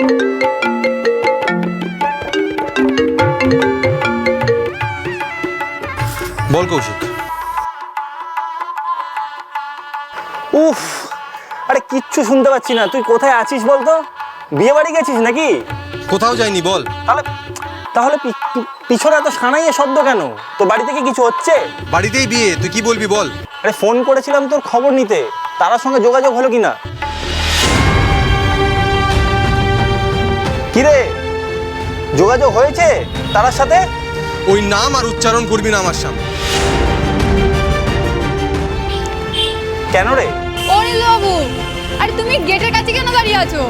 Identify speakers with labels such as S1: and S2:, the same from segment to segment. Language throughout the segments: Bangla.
S1: বল কৌশিক।
S2: উফ আরে কিচ্ছু শুনতে পাচ্ছি না। তুই কোথায় আছিস বলতো? বিয়ে বাড়ি গেছিস নাকি?
S1: কোথাও যায়নি বল।
S2: তাহলে তাহলে পিছনে এত সানাইয়ে শব্দ কেন? তোর বাড়ি থেকে কিছু হচ্ছে?
S1: বাড়িতেই বিয়ে তুই কি বলবি বল।
S2: আরে ফোন করেছিলাম তোর খবর নিতে। তার সঙ্গে যোগাযোগ হলো কিনা? কিরে? যোগাযোগ হয়েছে তার সাথে?
S1: ওই নাম আর উচ্চারণ করবি না আমার সামনে।
S2: কেন রে?
S3: অনিল বাবু আরে তুমি গেটের কাছে কেন দাঁড়িয়ে আছো?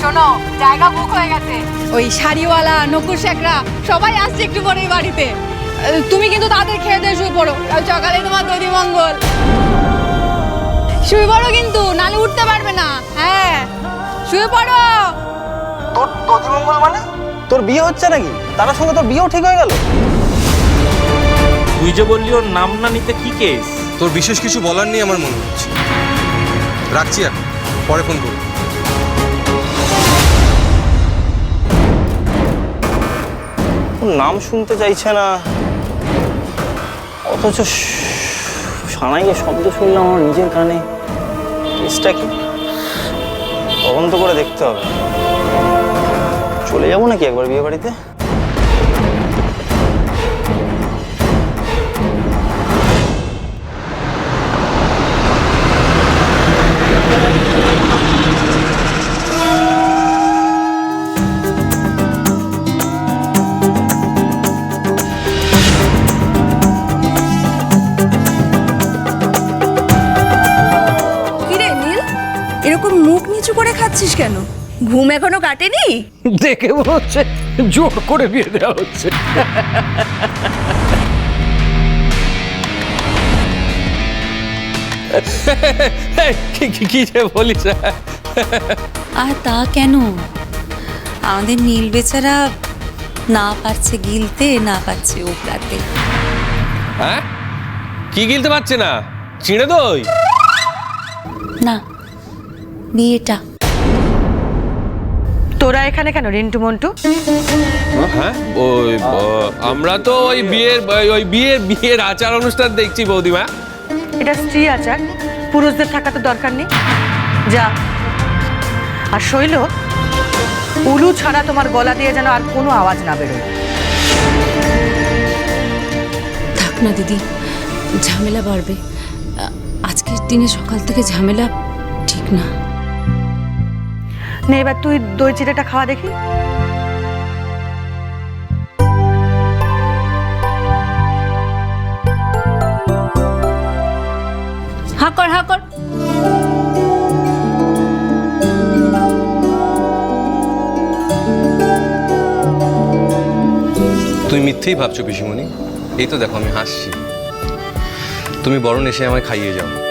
S3: শোনো জায়গা বুক হয়ে গেছে। ওই শাড়িওয়ালা নকুর শেখরা সবাই আসছে একটু পরে এই বাড়িতে তুমি কিন্তু তাদের খেয়ে দিয়ে শুয়ে পড়ো। কাল সকালে তোমার দধি মঙ্গল। শুয়ে পড়ো কিন্তু নালে উঠতে পারবে না। হ্যাঁ শুয়ে পড়ো।
S2: তোর দধিমঙ্গল মানে? তোর বিয়ে হচ্ছে নাকি? তার সঙ্গে তোর বিয়েও ঠিক হয়ে গেল?
S4: তুই যে বললি ওর নাম না নিতে কি কেস
S1: তোর বিশেষ কিছু বলার নেই আমার মনে হচ্ছে। রাখছি এখন পরে ফোন করব।
S2: নাম শুনতে চাইছে না। অথচ সানাইয়ে শব্দ শুনলাম আমার নিজের কানে কেসটা কি? তদন্ত করে দেখতে হবে। চলে যাব নাকি একবার বিয়ে বাড়িতে?
S5: নীল এরকম মুখ নিচু করে খাচ্ছিস কেন? ঘুম এখনও কাটেনি?
S6: দেখে মনে হচ্ছে জোর করে বিয়ে দেওয়া হচ্ছে। কি- যে বলিস
S7: আর তা কেন? আমাদের নীল বেচারা না পারছে গিলতে না পারছে ওপরাতে
S6: হ্যাঁ? কি গিলতে পারছে না? চিড়ে দই?
S7: না বিয়েটা।
S8: তোরা এখানে কেন রিন্টু মন্টু?
S6: হ্যাঁ ওই ব- আমরা তো ওই বিয়ের ওই- ওই বিয়ের বিয়ের আচার অনুষ্ঠান দেখছি বৌদিমা।
S8: এটা স্ত্রী আচার পুরুষদের থাকা তো দরকার নেই। যা। আর শৈল উলু ছাড়া তোমার গলা দিয়ে যেন আর কোনো আওয়াজ না বেরোয়।
S7: থাক না দিদি ঝামেলা বাড়বে। আজকের দিনে সকাল থেকে ঝামেলা ঠিক না।
S8: নে এবার তুই দই চিড়েটা খাওয়া দেখি।
S7: হা কর হা কর
S1: তুমি মিথ্যেই ভাবছ পিসিমণি। এই তো দেখো আমি হাসছি। তুমি বরণ এসে আমায় খাইয়ে যাও।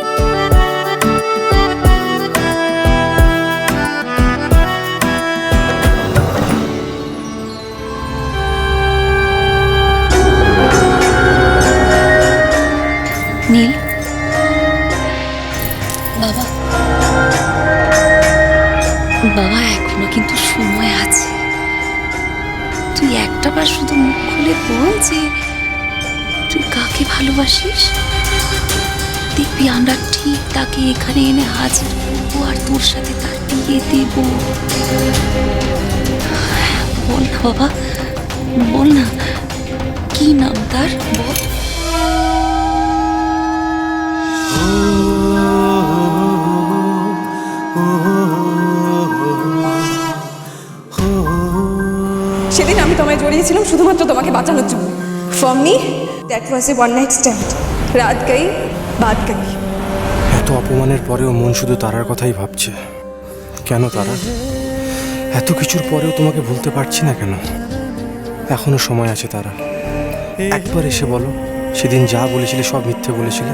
S7: বাবা, এখনও কিন্তু সময় আছে। তুই একটা বার শুধু মুখ খুলে বল যে, তুই কাকে ভালোবাসিস? দেখবি আমরা ঠিক তাকে এখানে এনে হাজির করব আর তোর সাথে তার বিয়ে দেব। বল না বাবা, বল না। কি নাম তার? বল।
S5: জড়িয়েছিলাম শুধুমাত্র তোমাকে বাঁচানোর জন্য। For me that was a one night stand রাত গাই বাদ গাই।
S9: এত অপমানের পরেও মন শুধু তারার কথাই ভাবছে। কেন তারা? এত কিছুর পরেও তোমাকে ভুলতে পারছি না কেন? এখনও সময় আছে তারা। একবার এসে বলো সেদিন যা বলেছিলে সব মিথ্যে বলেছিলে।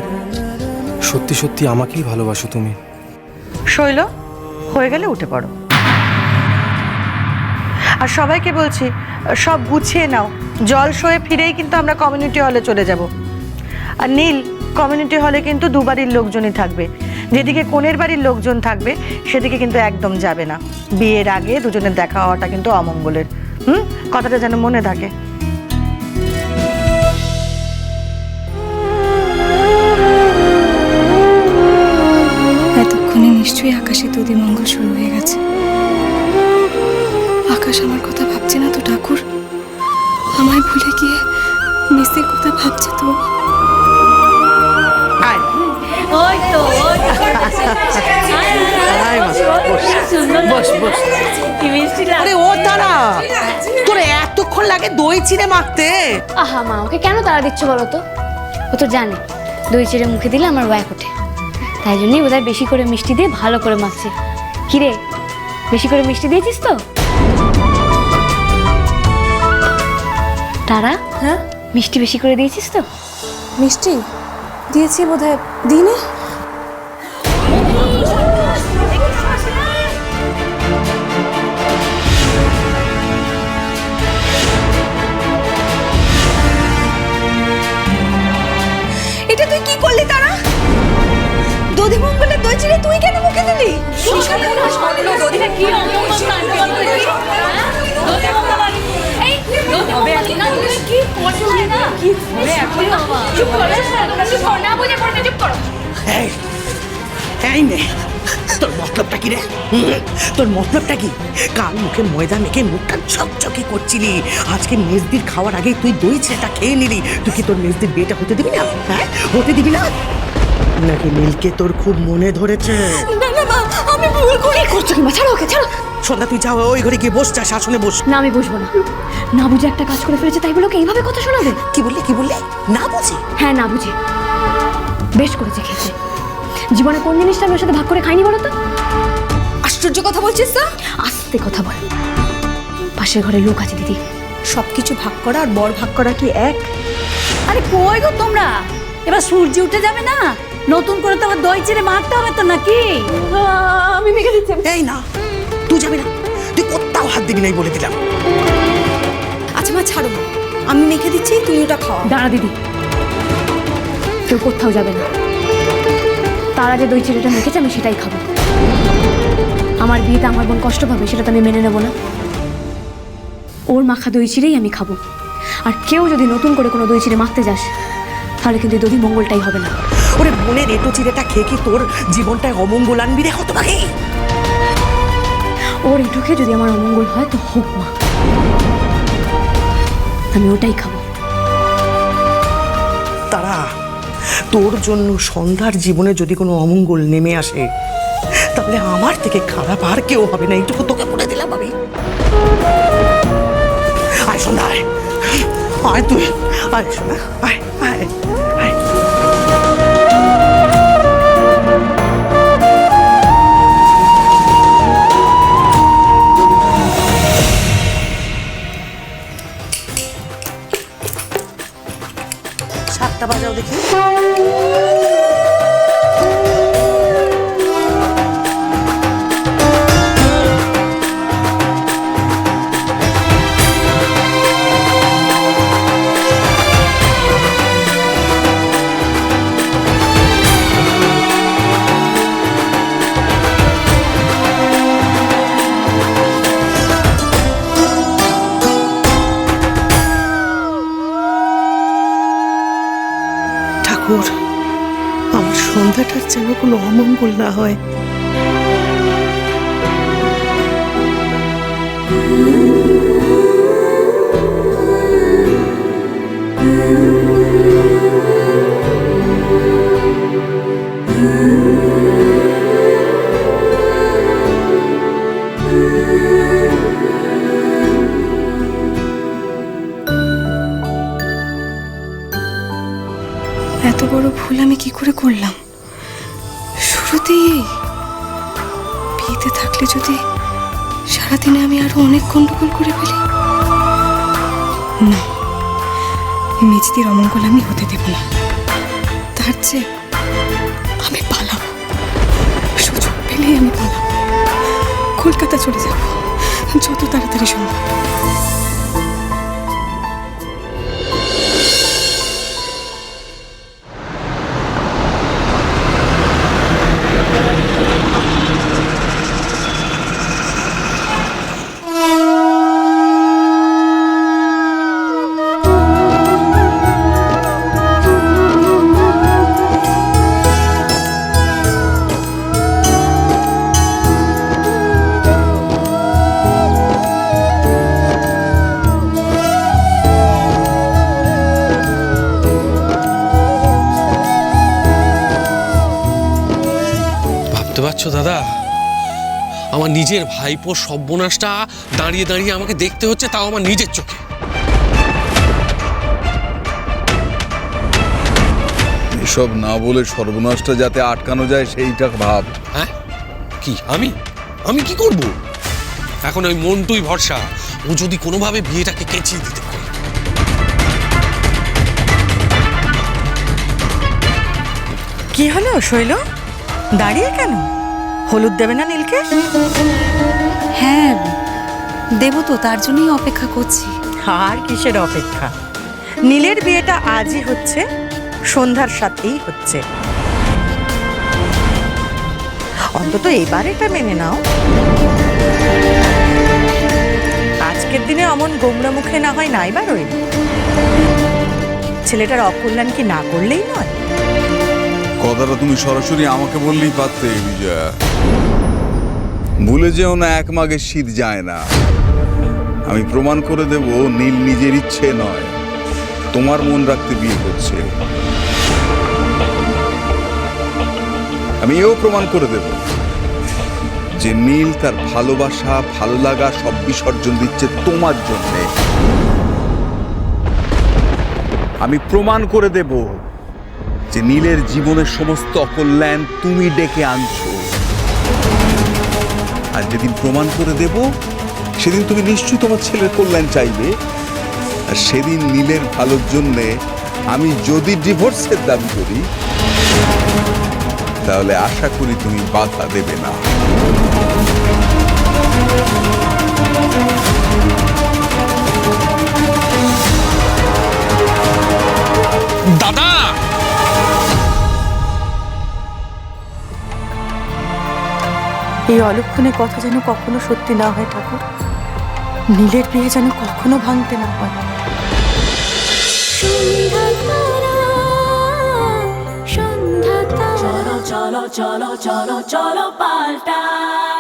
S9: সত্যি সত্যি আমাকেই ভালোবাসো তুমি।
S8: শৈল হয়ে গেলে উঠে পড়ো। আর সবাইকে বলছি, সব গুছিয়ে নাও। জল সয়ে ফিরেই কিন্তু আমরা কমিউনিটি হলে চলে যাব। আর নীল কমিউনিটি হলে কিন্তু দুবারই লোকজনই থাকবে।
S10: যেদিকে কোণের বাড়ির লোকজন থাকবে, সেদিকে কিন্তু একদম যাবে না। বিয়ের আগে দুজনের দেখা হওয়াটা কিন্তু অমঙ্গলের। হুম? কথাটা যেন মনে থাকে।
S11: এতক্ষণে নিশ্চয়ই আকাশে দুদি মঙ্গল শুরু হয়ে গেছে। আকাশ আমার কথা ভাবছে না তো ঠাকুর? আমায় ভুলে গিয়ে মিস্ত্রির কথা ভাবছে তো।
S10: আরে ও তারা। তোর এতক্ষণ লাগে দই চিড়ে মাখতে।
S12: আহা মা ওকে কেন তাড়া দিচ্ছ বলো তো? ও তো জানে দই চিড়ে মুখে দিলে আমার ওয়াক ওঠে। তাই জন্যই বোধহয় বেশি করে মিষ্টি দিয়ে ভালো করে মাখছে। কিরে বেশি করে মিষ্টি দিয়েছিস তো? তারা?
S5: হ্যাঁ?
S12: মিষ্টি বেশি করে দিয়েছিস তো?
S5: মিষ্টি? দিয়েছি বোধহয় দিনে?
S10: এই এই নে। তোর মতলবটা কি রে? তোর মতলবটা কি? কাল মুখে ময়দা মেখে মুখটা ঝকঝকে করছিলি। আজকে মেজদির খাওয়ার আগে তুই দই ছেটা খেয়ে নিলি। তুই কি তোর মেজদির বিয়েটা হতে দিবি না? হ্যাঁ? হতে দিবি না? নাকি নীলকে তোর খুব মনে ধরেছে?
S5: না না মা আমি ভুল করি
S12: করছ মা? ছাড়ো ওকে ছাড়ো।
S10: সন্ধ্যা তুই যাও ওই ঘরে গিয়ে বস যা শাসনে বস।
S12: না আমি বসবো না। না বুঝে একটা কাজ করে ফেলেছে তাই বলে ওকে এইভাবে কথা শোনাবে?
S10: কি বললি কি বললি? না বুঝি?
S12: হ্যাঁ না বুঝে। বেশ করেছে খেয়েছে জীবনে কোন জিনিসটা আমি ওর সাথে ভাগ করে খাইনি বলো তো?
S5: আশ্চর্য কথা বলছিস না
S12: আস্তে কথা বল। পাশের ঘরে লোক আছে দিদি।
S5: সব কিছু ভাগ করা আর বর ভাগ করা কি এক?
S11: আরে কই গো তোমরা? এবার সূর্য উঠে যাবে না? নতুন করে তো আবার দই চিড়ে মারতে হবে তো নাকি?
S5: আমি মেখে দিচ্ছি।
S10: এই না। যাবি না। তুই কোথাও হাত দিবি নাই বলে দিলাম।
S5: আচ্ছা মা ছাড়ো আমি মেখে দিচ্ছি তুমি ওটা খাও।
S12: দাঁড়া দিদি। কেউ কোথাও যাবে না। তারা যে দই চিড়েটা মেখেছে আমি সেটাই খাব। আমার বিয়েতে আমার বোন কষ্ট পাবে সেটা তো আমি মেনে নেব না। ওর মাখা দই চিড়েই আমি খাব। আর কেউ যদি নতুন করে কোনো দই চিড়ে মাখতে যাস তাহলে কিন্তু দধি মঙ্গলটাই হবে না।
S10: ওরে বোনের এটো চিড়েটা খেয়ে কি তোর জীবনটায় অমঙ্গল আনবি রে হতো পাখি
S12: ওর এটুকে যদি আমার অমঙ্গল হয়, তো হোক মা। আমি ওটাই খাব।
S10: তারা, তোর জন্য সন্ধ্যার জীবনে যদি কোনো অমঙ্গল নেমে আসে, তাহলে আমার থেকে খারাপ আর কেউ হবে না। এইটুকু তোকে বলে দিলাম আমি। আয় সন্ধ্যা আয় আয় তুই। আয় শোনা আয় আয়। সাতটা বাজাও দেখি। যেন কোনো অমঙ্গল না হয়।
S5: এত বড় ভুল আমি কি করে করলাম? আরও অনেক গন্ডগোল করে ফেলি। না মেজদির অমঙ্গল আমি হতে দেব না। তার চেয়ে আমি পালাবো। সুযোগ পেলেই আমি পালাবো। কলকাতা চলে যাব। যত তাড়াতাড়ি সম্ভব।
S6: আমার নিজের ভাইপো সর্বনাশটা দাঁড়িয়ে দাঁড়িয়ে আমাকে দেখতে হচ্ছে তাও আমার নিজের চোখে।
S13: এসব না বলে সর্বনাশটা যাতে আটকানো যায় সেইটা ভাব।
S6: হ্যাঁ? কি আমি? আমি কি করব? এখন ওই মন্টুই ভরসা ও যদি কোনোভাবে বিয়েটাকে কেচিয়ে দিতে পারে।
S8: কি হলো শৈল? দাঁড়িয়ে কেন? হলুদ দেবে না নীলকে
S7: হ্যাঁ দেব তো তার জন্যই অপেক্ষা করছি।
S8: আর কিসের অপেক্ষা? নীলের বিয়েটা আজই হচ্ছে সন্ধ্যার সাথেই হচ্ছে। অন্তত এবার এটা মেনে নাও। আজকের দিনে অমন গোমরা মুখে না হয় নাই বার রইল। ছেলেটার অকল্যাণ কি না করলেই নয়?
S13: কথাটা তুমি সরাসরি আমাকে বললেই পারতে, বিজয়া। ভুলে যেও না, এক মাঘের শীত যায় না। আমি প্রমাণ করে দেব, নীল নিজের ইচ্ছে নয়। তোমার মন রাখতে বিয়ে করছে। আমি এও প্রমাণ করে দেব যে নীল তার ভালোবাসা ভালো লাগা সব বিসর্জন দিচ্ছে তোমার জন্যে। আমি প্রমাণ করে দেব যে নীলের জীবনের সমস্ত অকল্যাণ তুমি ডেকে আনছো। আর যেদিন প্রমাণ করে দেব, সেদিন তুমি নিশ্চয়ই তোমার ছেলের কল্যাণ চাইবে। আর সেদিন নীলের ভালোর জন্যে আমি যদি ডিভোর্সের দাবি করি, তাহলে আশা করি তুমি বাধা দেবে না।
S6: দাদা
S8: এই অলক্ষণে কথা যেন কখনো সত্যি না হয় ঠাকুর। নীলের বিয়ে যেন কখনো ভাঙতে না হয়
S7: চলো চলো চলো চলো চলো পাল্টাই